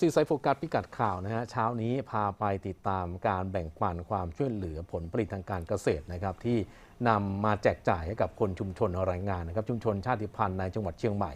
ซีไซโฟกัสพิกัดข่าวนะฮะเช้านี้พาไปติดตามการแบ่งปันความช่วยเหลือผลผลิตทางการเกษตรนะครับที่นำมาแจกจ่ายให้กับคนชุมชนแรงงานนะครับชุมชนชาติพันธุ์ในจังหวัดเชียงใหม่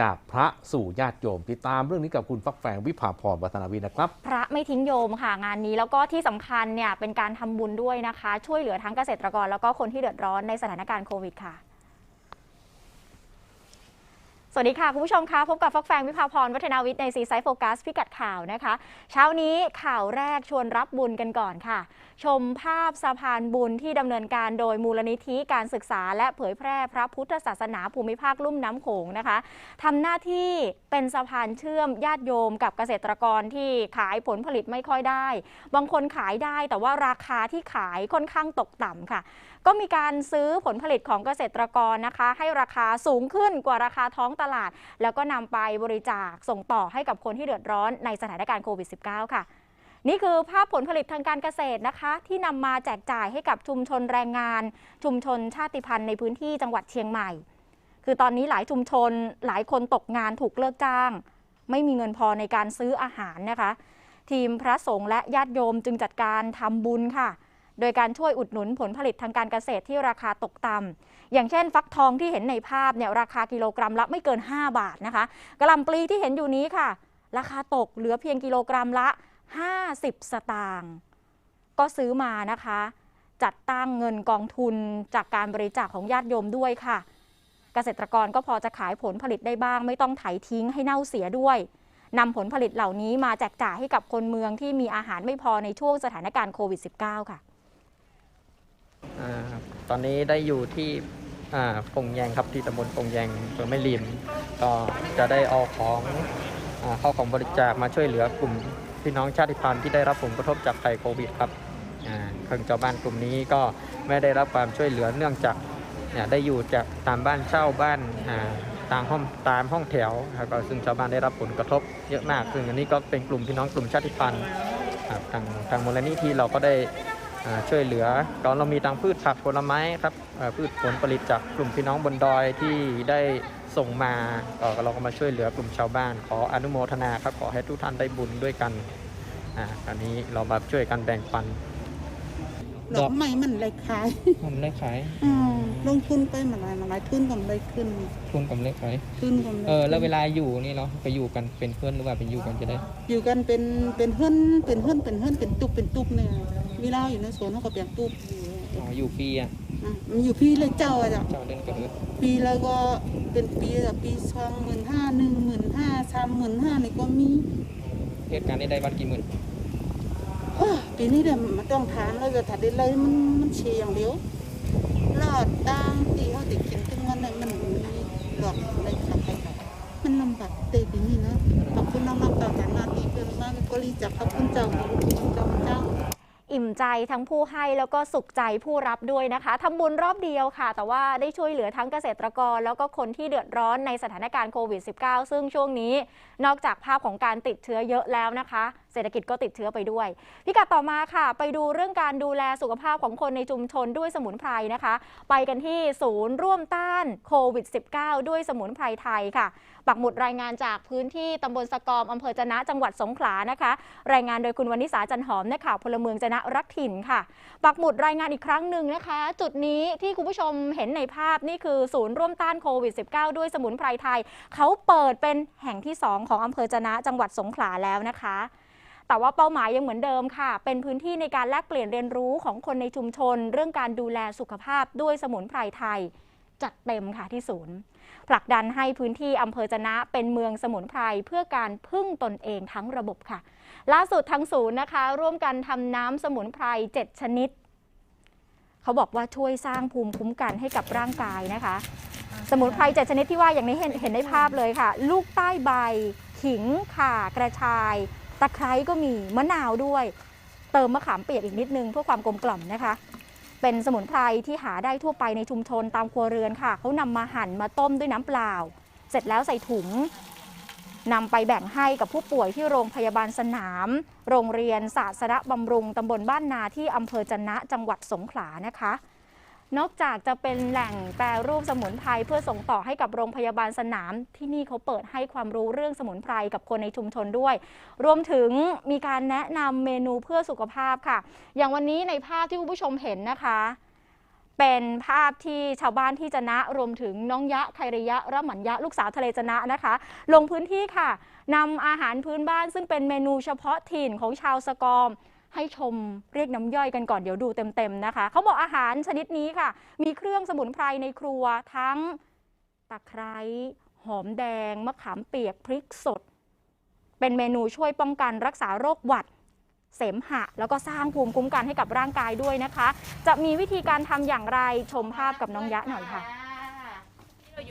จากพระสู่ญาติโยมติดตามเรื่องนี้กับคุณฟักแฟงวิภาพรวัฒนาวินะครับ พระไม่ทิ้งโยมค่ะงานนี้แล้วก็ที่สำคัญเนี่ยเป็นการทำบุญด้วยนะคะ ช่วยเหลือทั้งเกษตรกรแล้วก็คนที่เดือดร้อนในสถานการณ์โควิดค่ะ สวัสดีค่ะ คุณผู้ชมคะพบกับฟักแฟงวิภาพรวัฒนาวิทย์ในซีไซโฟกัสพิกัดข่าวนะคะ เช้านี้ข่าวแรกชวนรับบุญกันก่อนค่ะ ชมภาพสะพานบุญที่ดำเนินการโดยมูลนิธิการศึกษา และเผยแพร่พระพุทธศาสนาภูมิภาคลุ่มน้ำโขงนะคะทำหน้าที่เป็นสะพานเชื่อมญาติโยมกับเกษตรกรที่ขายผลผลิตไม่ค่อยได้ บางคนขายได้แต่ว่าราคาที่ขายค่อนข้างตกต่ำค่ะ ก็มีการซื้อผลผลิตของเกษตรกรนะคะ ให้ราคาสูงขึ้นกว่าราคาท้องตลาด แล้วก็นำไปบริจาคส่งต่อให้กับคนที่เดือดร้อนในสถานการณ์โควิด -19 ค่ะนี่คือภาพผลผลิตทางการเกษตรนะคะ ที่นำมาแจกจ่ายให้กับชุมชนแรงงาน ชุมชนชาติพันธุ์ในพื้นที่จังหวัดเชียงใหม่ คือตอนนี้หลายชุมชนหลายคนตกงานถูกเลิกจ้าง ไม่มีเงินพอในการซื้ออาหารนะคะ ทีมพระสงฆ์และญาติโยมจึงจัดการทำบุญค่ะ โดยการช่วยอุดหนุนผลผลิตทางการเกษตรที่ราคาตกต่ำอย่างเช่น ฟักทองที่เห็นในภาพเนี่ยราคากิโลกรัมละไม่เกิน 5 บาทนะคะกระลำปลีที่เห็นอยู่นี้ค่ะ ราคาตกเหลือเพียงกิโลกรัมละ 50 สตางค์ก็ซื้อมานะคะ จัดตั้งเงินกองทุนจากการบริจาคของญาติโยมด้วยค่ะ เกษตรกรก็พอจะขายผลผลิตได้บ้าง ไม่ต้องไถทิ้งให้เน่าเสียด้วยนำผลผลิตเหล่านี้มาแจกจ่ายให้กับคนเมืองที่มีอาหารไม่พอในช่วงสถานการณ์โควิด -19 ค่ะ อ่าตอนนี้ได้อยู่ที่อ่าปงแยงครับที่ตำบลปงแยงอำเภอแม่ริม ก็จะได้เอาของอาเข้าของบริจาคมาช่วยเหลือกลุ่มพี่น้องชาติพันธุ์ที่ได้รับผลกระทบจากภัยโควิดครับอ่างชาวบ้านกลุ่มนี้ก็ไม่ได้รับความช่วยเหลือเนื่องจากเนี่ยได้อยู่จากตามบ้านเช่าบ้านอ่าตามห้องตามห้องแถวครับก็ซึ่งชาวบ้านได้รับผลกระทบเยอะมาก ซึ่งอันนี้ก็เป็นกลุ่มพี่น้องกลุ่มชาติพันธุ์ครับทางทางมูลนิธิเราก็ได้ ช่วยเหลือตอนเรามีทางพืชผักผลไม้ครับอ่าพืชผลผลิตจากกลุ่มพี่น้องบนดอยที่ได้ส่งมาก็เราก็มาช่วยเหลือกลุ่มชาวบ้าน ขออนุโมทนาครับขอให้ทุกท่านได้บุญด้วยกันอ่าอันนี้เรามาช่วยกันแบ่งปันดอกไม้มันเลยขายผมเลขขายอืมลงทุนไปมาหลายมาหลายทุนกำไรขึ้นทุนกับเลขขายทุนกำไรเออแล้วเวขึ้นลาอยู่นี่เราไปอยู่กันเป็นเพื่อนหรือว่าเป็นอยู่กันจะได้ อยู่กันเป็นเป็นเฮือนเป็นเฮือนเป็นเฮือนเป็นตุบเป็นตุบเนี่ย มีเราอยู่ในสวนเขาก็เปลี่ยนตุบอยู่อ๋ออยู่ฟรีอะอะมันอยู่พี่เลยเจ้าอะจ้ะเจ้าเดินกระเดือปีแล้วก็เป็นปีอะปีสองหมื่นห้าหนึ่งหมื่นห้าสามหมื่นห้านี่ก็มีเหตุการณ์นี้ได้วันกี่หมื่นโอ้ยปีนี้เดี๋ยวมันต้องถามแล้วจะถัดได้เลยมันมันเชียอย่างเดียวรอดตามที่เขาติดกินทุกวันเลยมันมีดอกอะไรขับไปไหนมันลำบากเตปีนี้นะขอบคุณน้องๆต่อจากหนาที่เป็นมากก็รีจักขอบคุณเจ้าขอบคุณเจ้าเจ้า อิ่มใจทั้งผู้ให้แล้วก็สุขใจผู้รับด้วยนะคะทำบุญรอบเดียวค่ะ แต่ว่าได้ช่วยเหลือทั้งเกษตรกร แล้วก็คนที่เดือดร้อนในสถานการณ์โควิด -19 ซึ่งช่วงนี้ นอกจากภาพของการติดเชื้อเยอะแล้วนะคะ เศรษฐกิจก็ติดเชื้อไปด้วย พิกัดต่อมาค่ะ ไปดูเรื่องการดูแลสุขภาพของคนในชุมชนด้วยสมุนไพรนะคะ ไปกันที่ศูนย์ร่วมต้านโควิด -19 ด้วยสมุนไพรไทยค่ะ ปักหมุดรายงานจากพื้นที่ตำบลสะกอมอำเภอจะนะจังหวัดสงขลานะคะ รายงานโดยคุณวนิสาจันหอมนักข่าวพลเมืองจะนะรักถิ่นค่ะ ปักหมุดรายงานอีกครั้งหนึ่งนะคะ จุดนี้ที่คุณผู้ชมเห็นในภาพนี่คือศูนย์ร่วมต้านโควิด -19 ด้วยสมุนไพรไทย เขาเปิดเป็นแห่งที่ 2 ของอำเภอจะนะจังหวัดสงขลาแล้วนะคะ แต่ว่าเป้าหมายยังเหมือนเดิมค่ะ เป็นพื้นที่ในการแลกเปลี่ยนเรียนรู้ของคนในชุมชน เรื่องการดูแลสุขภาพด้วยสมุนไพรไทย จัดเต็มค่ะที่ศูนย์ ผลักดันให้พื้นที่อำเภอจะนะเป็นเมืองสมุนไพรเพื่อการพึ่งตนเองทั้งระบบค่ะ ล่าสุดทั้งศูนย์นะคะ ร่วมกันทำน้ำสมุนไพร 7 ชนิด เขาบอกว่าช่วยสร้างภูมิคุ้มกันให้กับร่างกายนะคะ สมุนไพร7ชนิดที่ว่าอย่างนี้เห็นเห็นในภาพเลยค่ะ ลูกใต้ใบ ขิงข่ากระชาย ตะไคร้ก็มีมะนาวด้วย เติมมะขามเปียกอีกนิดนึงเพื่อความกลมกล่อมนะคะ เป็นสมุนไพรที่หาได้ทั่วไปในชุมชนตามครัวเรือนค่ะเขานำมาหั่นมาต้มด้วยน้ำเปล่า เสร็จแล้วใส่ถุงนำไปแบ่งให้กับผู้ป่วยที่โรงพยาบาลสนาม โรงเรียนศาสนบำรุงตำบลบ้านนาที่อำเภอจะนะจังหวัดสงขลานะคะ นอกจากจะเป็นแหล่งแปรรูปสมุนไพรเพื่อส่งต่อให้กับโรงพยาบาลสนาม ที่นี่เขาเปิดให้ความรู้เรื่องสมุนไพรกับคนในชุมชนด้วย รวมถึงมีการแนะนำเมนูเพื่อสุขภาพค่ะ อย่างวันนี้ในภาพที่คุณผู้ชมเห็นนะคะ เป็นภาพที่ชาวบ้านที่จะนะรวมถึงน้องยะไทรยะระหมันยะลูกสาวทะเลจนะนะคะ ลงพื้นที่ค่ะนำอาหารพื้นบ้านซึ่งเป็นเมนูเฉพาะถิ่นของชาวสกอม ให้ชมเรียกน้ำย่อยกันก่อนเดี๋ยวดูเต็มๆนะคะเขาบอกอาหารชนิดนี้ค่ะ มีเครื่องสมุนไพรในครัวทั้งตะไคร้หอมแดง มะขามเปียกพริกสด เป็นเมนูช่วยป้องกันรักษาโรคหวัดเสมหะ แล้วก็สร้างภูมิคุ้มกันให้กับร่างกายด้วยนะคะ จะมีวิธีการทำอย่างไรชมภาพกับน้องยะหน่อยค่ะ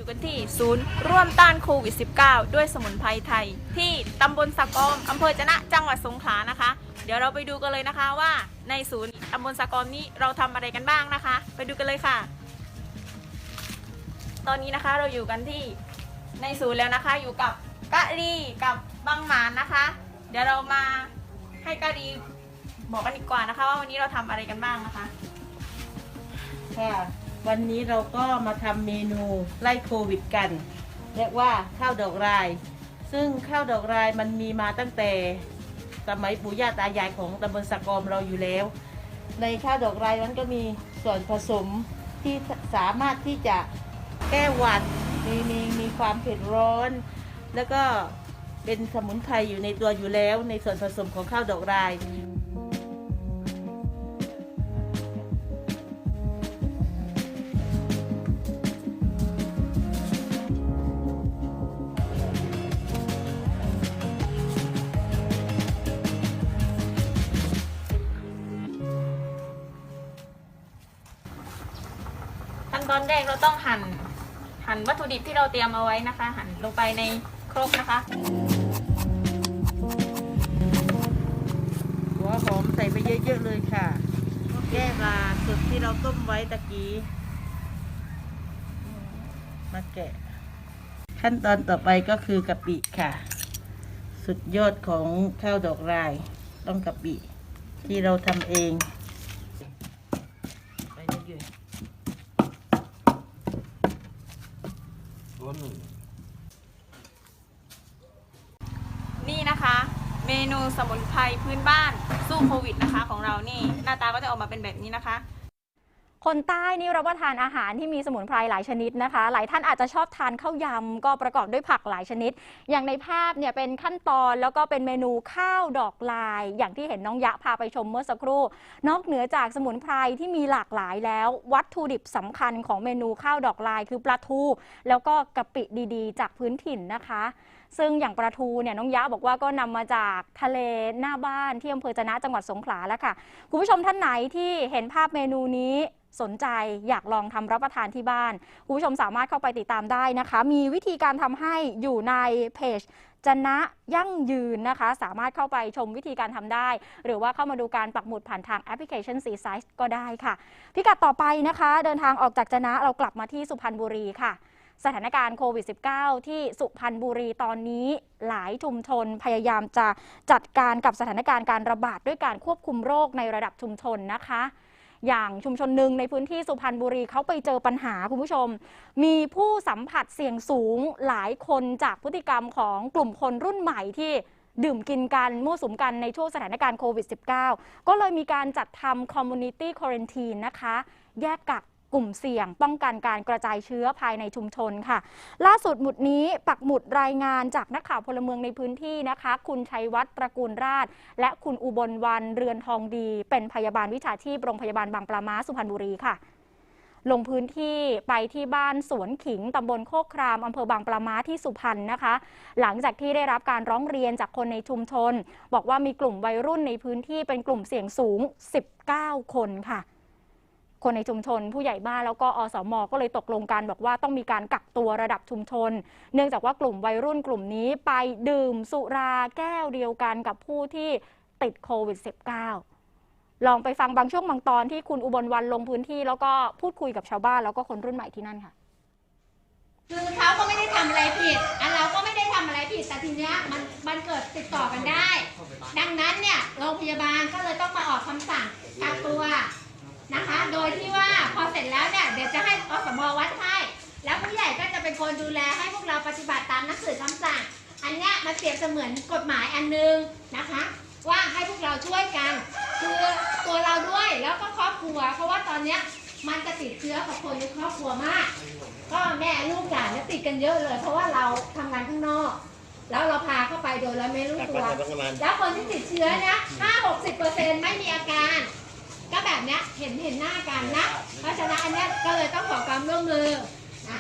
อยู่กันที่ศูนย์ร่วมต้านโควิด -19 ด้วยสมุนไพรไทย ที่ตำบลสะกอมอำเภอจะนะจังหวัดสงขลานะคะ เดี๋ยวเราไปดูกันเลยนะคะว่าในศูนย์ตำบลสะกอมนี้เราทำอะไรกันบ้างนะคะ ไปดูกันเลยค่ะ ตอนนี้นะคะเราอยู่กันที่ในศูนย์แล้วนะคะ อยู่กับกะรีกับบังหมานนะคะ เดี๋ยวเรามาให้กะรีบอกกันดีกว่านะคะ ว่าวันนี้เราทำอะไรกันบ้างนะคะค่ะ วันนี้เราก็มาทำเมนูไล่โควิดกัน เรียกว่าข้าวดอกราย ซึ่งข้าวดอกรายมันมีมาตั้งแต่สมัยปู่ย่าตายายของตำบลสะกอมเราอยู่แล้ว ในข้าวดอกรายนั้นก็มีส่วนผสมที่สามารถที่จะแก้หวัดมีมีมีความเผ็ดร้อน แล้วก็เป็นสมุนไพรอยู่ในตัวอยู่แล้ว ในส่วนผสมของข้าวดอกราย นตอนแรกเราต้องหั่นหั่นวัตถุดิบที่เราเตรียมเอาไว้นะคะ หั่นลงไปในครกนะคะ หัวหอมใส่ไปเยอะๆเลยค่ะ แก้ราสุดที่เราต้มไว้ตะกี้ มาแกะ ขั้นตอนต่อไปก็คือกะปิค่ะ สุดยอดของข้าวดอกราย ต้องกะปิที่เราทำเอง ไปเรื่อยๆ นี่นะคะ เมนูสมุนไพรพื้นบ้านสู้โควิดนะคะ ของเรานี่หน้าตาก็จะออกมาเป็นแบบนี้นะคะ คนใต้นี่รับประทานอาหารที่มีสมุนไพรหลายชนิดนะคะ หลายท่านอาจจะชอบทานข้าวยำก็ประกอบด้วยผักหลายชนิด อย่างในภาพเนี่ยเป็นขั้นตอนแล้วก็เป็นเมนูข้าวดอกลาย อย่างที่เห็นน้องยะพาไปชมเมื่อสักครู่ นอกเหนือจากสมุนไพรที่มีหลากหลายแล้ว วัตถุดิบสำคัญของเมนูข้าวดอกลาย คือปลาทู แล้วก็กะปิดีๆ จากพื้นถิ่นนะคะ ซึ่งอย่างปลาทูเนี่ยน้องยะบอกว่าก็นำมาจากทะเลหน้าบ้านที่อำเภอจะนะจังหวัดสงขลาแล้วค่ะคุณผู้ชมท่านไหนที่เห็นภาพเมนูนี้สนใจอยากลองทำรับประทานที่บ้าน คุณผู้ชมสามารถเข้าไปติดตามได้นะคะ มีวิธีการทำให้อยู่ในเพจจนะยั่งยืนนะคะ สามารถเข้าไปชมวิธีการทำได้ หรือว่าเข้ามาดูการปักหมุดผ่านทางแอปพลิเคชัน C Size ก็ได้ค่ะ พิกัดต่อไปนะคะ เดินทางออกจากจนะเรากลับมาที่สุพรรณบุรีค่ะ สถานการณ์โควิด -19 ที่สุพรรณบุรีตอนนี้หลายชุมชนพยายามจะจัดการกับสถานการณ์การระบาดด้วยการควบคุมโรคในระดับชุมชนนะคะ อย่างชุมชนหนึ่งในพื้นที่สุพรรณบุรีเขาไปเจอปัญหาคุณผู้ชม มีผู้สัมผัสเสี่ยงสูงหลายคนจากพฤติกรรมของกลุ่มคนรุ่นใหม่ที่ดื่มกินกันมั่วสุมกันในช่วงสถานการณ์โควิด -19 ก็เลยมีการจัดทำ community quarantine นะคะ แยกกัก กลุ่มเสี่ยง ป้องกันการกระจายเชื้อภายในชุมชนค่ะ ล่าสุดหมุดนี้ปักหมุดรายงานจากนักข่าวพลเมืองในพื้นที่นะคะ คุณชัยวัฒน์ตระกูลราช และคุณอุบลวันเรือนทองดี เป็นพยาบาลวิชาชีพโรงพยาบาลบางปลาม้าสุพรรณบุรีค่ะลงพื้นที่ไปที่บ้านสวนขิงตำบลโคกครามอำเภอบางปลาม้าที่สุพรรณนะคะ หลังจากที่ได้รับการร้องเรียนจากคนในชุมชน บอกว่ามีกลุ่มวัยรุ่นในพื้นที่เป็นกลุ่มเสี่ยงสูง 19 คนค่ะ คนในชุมชน ผู้ใหญ่บ้านแล้วก็อสมก็เลยตกลงกันบอกว่าต้องมีการกักตัวระดับชุมชน เนื่องจากว่ากลุ่มวัยรุ่นกลุ่มนี้ไปดื่มสุราแก้วเดียวกันกับผู้ที่ติดโควิด -19 ลองไปฟังบางช่วงบางตอนที่คุณอุบลวันลงพื้นที่ แล้วก็พูดคุยกับชาวบ้านแล้วก็คนรุ่นใหม่ที่นั่นค่ะคือเขาก็ไม่ได้ทำอะไรผิด อันเราก็ไม่ได้ทำอะไรผิด แต่ทีเนี้ยมันมันเกิดติดต่อกันได้ ดังนั้นเนี่ยโรงพยาบาลก็เลยต้องมาออกคำสั่งกักตัว นะคะ โดยที่ว่าพอเสร็จแล้วเนี่ยเดี๋ยวจะให้อสมวัดให้แล้วผู้ใหญ่ก็จะเป็นคนดูแลให้พวกเราปฏิบัติตามหนังสือคำสั่ง อันเนี้ยมันเปรียบเสมือนกฎหมายอันหนึงนะคะ ว่าให้พวกเราช่วยกัน คือตัวเราด้วยแล้วก็ครอบครัว เพราะว่าตอนเนี้ยมันจะติดเชื้อกับคนในครอบครัวมาก ก็แม่ลูกหลานเนี่ยติดกันเยอะเลย เพราะว่าเราทำงานข้างนอก แล้วเราพาเข้าไปโดยเราไม่รู้ตัว แล้วคนที่ติดเชื้อเนี่ยห้าหกสิบเปอร์เซ็นต์ไม่มีอาการ ก็แบบเนี้ยเห็นเห็นหน้ากันนะ เพราะฉะนั้นอันเนี้ยก็เลยต้องขอความร่วมมือนะ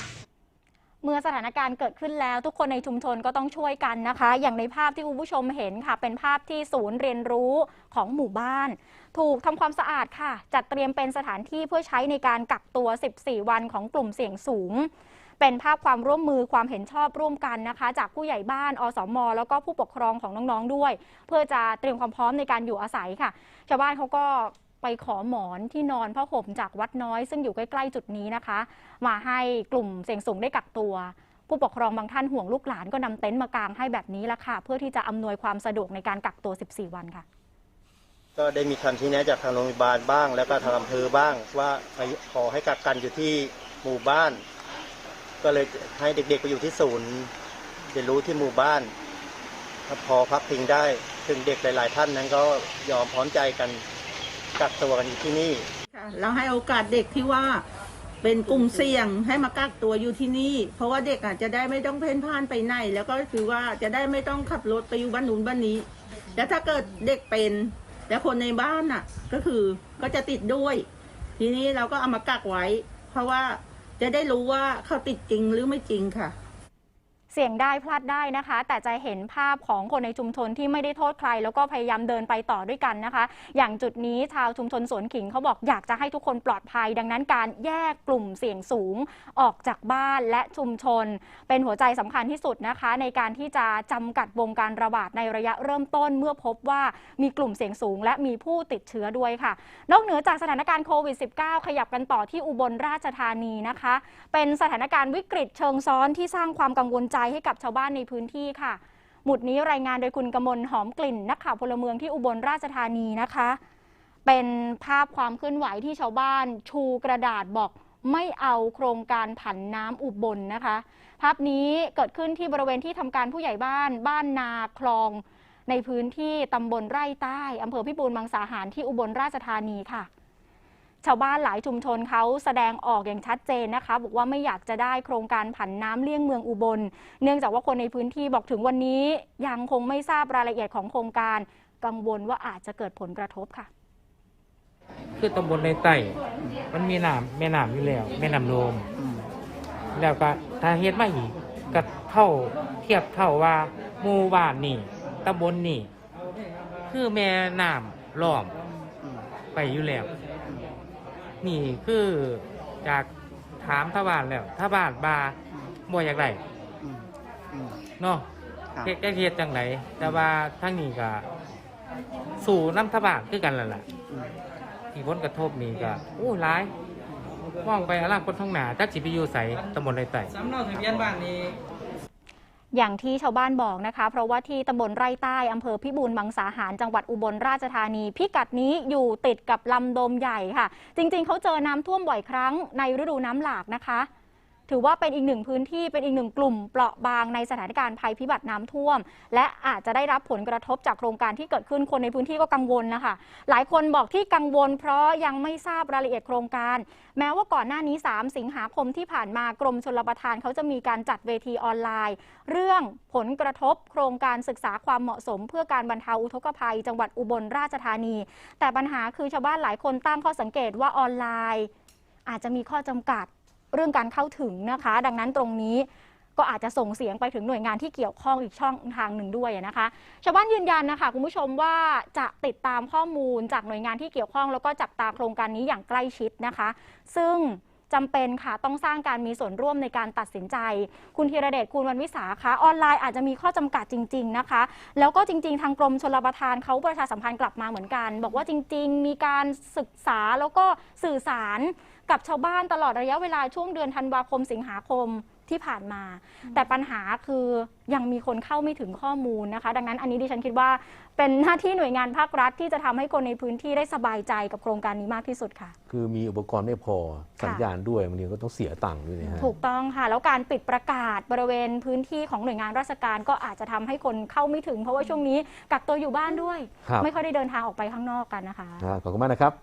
เมื่อสถานการณ์เกิดขึ้นแล้วทุกคนในชุมชนก็ต้องช่วยกันนะคะ อย่างในภาพที่คุณผู้ชมเห็นค่ะ เป็นภาพที่ศูนย์เรียนรู้ของหมู่บ้าน ถูกทำความสะอาดค่ะ จัดเตรียมเป็นสถานที่เพื่อใช้ในการกักตัว 14 วันของกลุ่มเสี่ยงสูง เป็นภาพความร่วมมือความเห็นชอบร่วมกันนะคะ จากผู้ใหญ่บ้านอสม แล้วก็ผู้ปกครองของน้องๆด้วย เพื่อจะเตรียมความพร้อมในการอยู่อาศัยค่ะ ชาวบ้านเขาก็ ไปขอหมอนที่นอนผ้าห่มจากวัดน้อย ซึ่งอยู่ใกล้ๆจุดนี้นะคะ มาให้กลุ่มเสี่ยงสูงได้กักตัว ผู้ปกครองบางท่านห่วงลูกหลานก็นำเต็นท์มากางให้แบบนี้ละค่ะ เพื่อที่จะอำนวยความสะดวกในการกักตัว 14 วันค่ะก็ได้มีคำชี้แนะจากทางโรงพยาบาลบ้าง แล้วก็ทางอำเภอบ้าง ว่าขอให้กักกันอยู่ที่หมู่บ้าน ก็เลยให้เด็กๆไปอยู่ที่ศูนย์เรียนรู้ที่หมู่บ้านพอพักพิงได้ถึงเด็กหลาย ๆ ท่านนั้นก็ยอมพร้อมใจกัน กักตัวกันอยู่ที่นี่ ค่ะเราให้โอกาสเด็กที่ว่าเป็นกลุ่มเสี่ยงให้มากักตัวอยู่ที่นี่ เพราะว่าเด็กอาจจะได้ไม่ต้องเพ่นพ่านไปไหน แล้วก็คือว่าจะได้ไม่ต้องขับรถไปอยู่บ้านนู้นบ้านนี้ แล้วถ้าเกิดเด็กเป็นแล้วคนในบ้านน่ะ ก็คือก็จะติดด้วย ทีนี้เราก็เอามากักไว้ เพราะว่าจะได้รู้ว่าเขาติดจริงหรือไม่จริงค่ะ เสี่ยงได้พลาดได้นะคะ แต่จะเห็นภาพของคนในชุมชนที่ไม่ได้โทษใคร แล้วก็พยายามเดินไปต่อด้วยกันนะคะ อย่างจุดนี้ชาวชุมชนสวนขิงเขาบอกอยากจะให้ทุกคนปลอดภัย ดังนั้นการแยกกลุ่มเสี่ยงสูงออกจากบ้านและชุมชน เป็นหัวใจสำคัญที่สุดนะคะ ในการที่จะจำกัดวงการระบาดในระยะเริ่มต้นเมื่อพบว่ามีกลุ่มเสี่ยงสูง และมีผู้ติดเชื้อด้วยค่ะ นอกเหนือจากสถานการณ์โควิด -19 ขยับกันต่อที่อุบลราชธานีนะคะ เป็นสถานการณ์วิกฤตเชิงซ้อนที่สร้างความกังวลใจให้กับชาวบ้านในพื้นที่ค่ะ หมุดนี้รายงานโดยคุณกมลหอมกลิ่น นักข่าวพลเมืองที่อุบลราชธานีนะคะ เป็นภาพความเคลื่อนไหวที่ชาวบ้าน ชูกระดาษบอกไม่เอาโครงการผันน้ำอุบลนนะคะ ภาพนี้เกิดขึ้นที่บริเวณที่ทำการผู้ใหญ่บ้าน บ้านนาคลอง ในพื้นที่ตำบลไร่ใต้อำเภอพิบูลมังสาหารที่อุบลราชธานีค่ะ ชาวบ้านหลายชุมชนเขาแสดงออกอย่างชัดเจนนะคะ บอกว่าไม่อยากจะได้โครงการผันน้ำเลี่ยงเมืองอุบล เนื่องจากว่าคนในพื้นที่บอกถึงวันนี้ ยังคงไม่ทราบรายละเอียดของโครงการกังวลว่าอาจจะเกิดผลกระทบค่ะ คือตำบลในใต้มันมีน้ำแม่น้ำอยู่แล้วแม่น้ำโลมแล้วก็ถ้าเฮ็ดมาอีกก็เท่าเทียบเท่าว่าหมู่บ้านนี่ตำบลนี่ คือแม่น้ำล้อมไปอยู่แล้ว นี่คือจากถามท่าบ้านแล้วถ้าบ้านบาบ่อยากไรเนาะครับ เฮ็ดก็เฮ็ดจังไหนแต่ว่าทั้งนี้ก็สู่น้ำทบานคือกันแล้วล่ะที่ผลกระทบนี่ก็อู้หลายมองไปอนาคตข้างหน้าจักสิไปอยู่ไสตำบลในไต่สำเนาทะเบียนบ้านนี้ อย่างที่ชาวบ้านบอกนะคะ เพราะว่าที่ตำบลไร่ใต้อำเภอพิบูลมังสาหารจังหวัดอุบลราชธานี พิกัดนี้อยู่ติดกับลำโดมใหญ่ค่ะ จริงๆ เขาเจอน้ำท่วมบ่อยครั้งในฤดูน้ำหลากนะคะ ถือว่าเป็นอีกหนึ่งพื้นที่เป็นอีกหนึ่งกลุ่มเปราะบางในสถานการณ์ภัยพิบัติน้ำท่วม และอาจจะได้รับผลกระทบจากโครงการที่เกิดขึ้นคนในพื้นที่ก็กังวลนะคะ หลายคนบอกที่กังวล เพราะยังไม่ทราบรายละเอียดโครงการ แม้ว่าก่อนหน้านี้ 3 สิงหาคมที่ผ่านมากรมชลประทานเขาจะมีการจัดเวทีออนไลน์ เรื่องผลกระทบ โครงการศึกษาความเหมาะสม เพื่อการบรรเทาอุทกภัย จังหวัดอุบลราชธานี แต่ปัญหาคือชาวบ้านหลายคนตั้งข้อสังเกตว่าออนไลน์ อาจจะมีข้อจำกัด เรื่องการเข้าถึงนะคะ ดังนั้นตรงนี้ก็อาจจะส่งเสียงไปถึงหน่วยงานที่เกี่ยวข้องอีกช่องทางหนึ่งด้วยนะคะ ชาวบ้านยืนยันนะคะคุณผู้ชมว่าจะติดตามข้อมูลจากหน่วยงานที่เกี่ยวข้อง แล้วก็จับตาโครงการนี้อย่างใกล้ชิดนะคะ ซึ่ง จำเป็นค่ะต้องสร้างการมีส่วนร่วมในการตัดสินใจ คุณธีรเดชคุณวันวิสาคะออนไลน์อาจจะมีข้อจำกัดจริง ๆนะคะ แล้วก็จริง ๆ ทางกรมชลประทานเขาประชาสัมพันธ์กลับมาเหมือนกัน บอกว่าจริง ๆ มีการศึกษาแล้วก็สื่อสารกับชาวบ้านตลอดระยะเวลาช่วงเดือนธันวาคมสิงหาคม ที่ผ่านมา แต่ปัญหาคือยังมีคนเข้าไม่ถึงข้อมูลนะคะ ดังนั้นอันนี้ดิฉันคิดว่าเป็นหน้าที่หน่วยงานภาครัฐที่จะทำให้คนในพื้นที่ได้สบายใจกับโครงการนี้มากที่สุดค่ะ คือมีอุปกรณ์ไม่พอสัญญาณด้วยบางทีก็ต้องเสียตังค์ด้วยนะฮะถูกต้องค่ะ แล้วการปิดประกาศบริเวณพื้นที่ของหน่วยงานราชการก็อาจจะทำให้คนเข้าไม่ถึง เพราะว่าช่วงนี้กักตัวอยู่บ้านด้วยครับไม่ค่อยได้เดินทางออกไปข้างนอกกันนะคะนะขอบคุณมากนะครับ